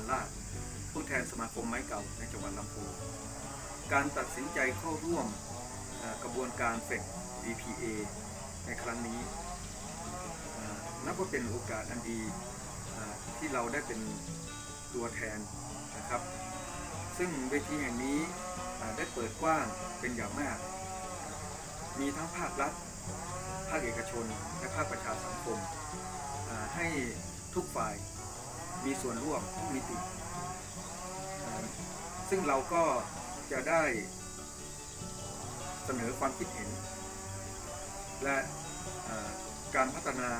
าราช ผู้แทนสมาคมไม้เก่าในจังหวัดลำพูนการตัดสินใจเข้าร่วมกระบวนการเฟก BPA ในครั้งนี้นับว่าเป็นโอกาสอันดีที่เราได้เป็นตัวแทนนะครับ ซึ่งเวทีแห่งนี้ได้เปิดกว้างเป็นอย่างมาก มีทั้งภาครัฐ ภาคเอกชน และภาคประชาสังคม ให้ทุกฝ่าย มีส่วนร่วมทุกมิติ ซึ่งเราก็จะได้เสนอความคิดเห็น และการพัฒนา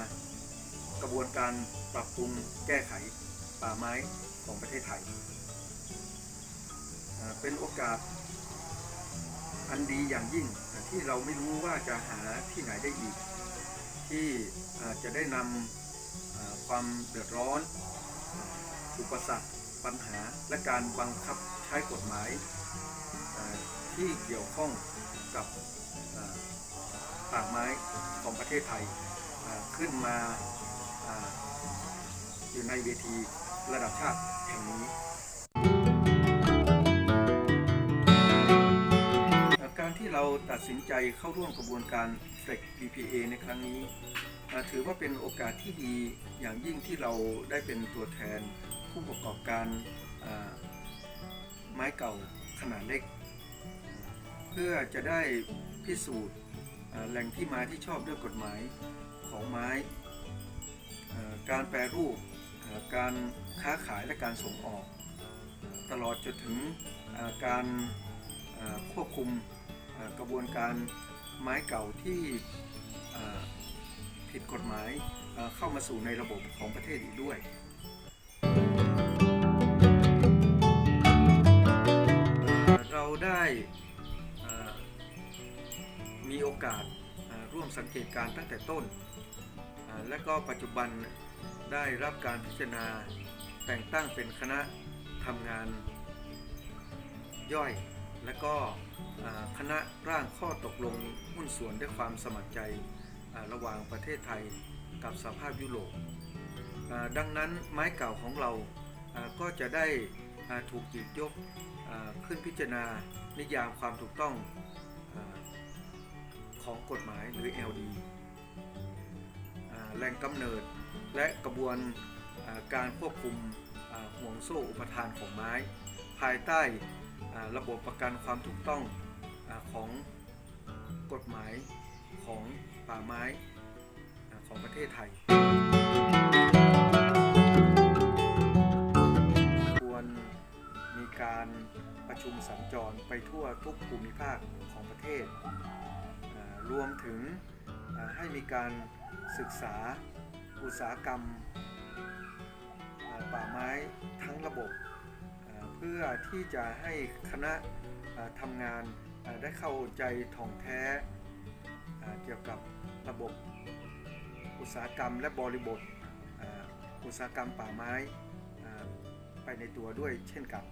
กระบวนการปรับปรุงแก้ไขป่าไม้ของประเทศไทย เป็นโอกาสอันดีอย่างยิ่งที่เราไม่รู้ว่าจะหาที่ไหนได้อีก ที่จะได้นำความเดือดร้อน อุปสรรคปัญหาและการบังคับใช้กฎหมายที่เกี่ยวข้องกับอ่าป่าไม้ของประเทศไทยขึ้นมาอ่าอยู่ในเวทีระดับชาติแห่งนี้ ตัดสินใจเข้าร่วมกระบวนการ f l e x BPA ในครั้งนี้ถือว่าเป็นโอกาสที่ดีอย่างยิ่งที่เราได้เป็นตัวแทนผู้ประกอบการไม้เก่าขนาดเล็ก เพื่อจะได้พิสูจน์แหล่งที่มาที่ชอบด้วยกฎหมายของไม้ การแปรรูป การค้าขายและการส่งออก ตลอดจนถึงการควบคุม กระบวนการไม้เก่าที่ผิดกฎหมายเข้ามาสู่ในระบบของประเทศอีกด้วยเราได้มีโอกาสร่วมสังเกตการตั้งแต่ต้น และก็ปัจจุบันได้รับการพิจารณาแต่งตั้งเป็นคณะทำงานย่อย และก็คณะร่างข้อตกลงหุ้นส่วนด้วยความสมัครใจระหว่างประเทศไทยกับสหภาพยุโรปดังนั้นไม้เก่าของเราก็จะได้ถูกหยิบยกขึ้นพิจารณานิยามความถูกต้องอของกฎหมายหรือ LD อแหล่งกำเนิดและกระบวนการควบคุมห่วงโซ่อุปทานของไม้ ภายใต้ ระบบประกันความถูกต้องอของกฎหมายของป่าไม้ของประเทศไทย ควรมีการประชุมสัญจรไปทั่วทุกภูมิภาคของประเทศ รวมถึงให้มีการศึกษาอุตสาหกรรมป่าไม้ทั้งระบบ พื่อที่จะให้คณะทำงานได้เข้าใจท่องแท้เกี่ยวกับระบบอุตสาหกรรมและบริบทอุตสาหกรรมป่าไม้ไปในตัวด้วยเช่นกัน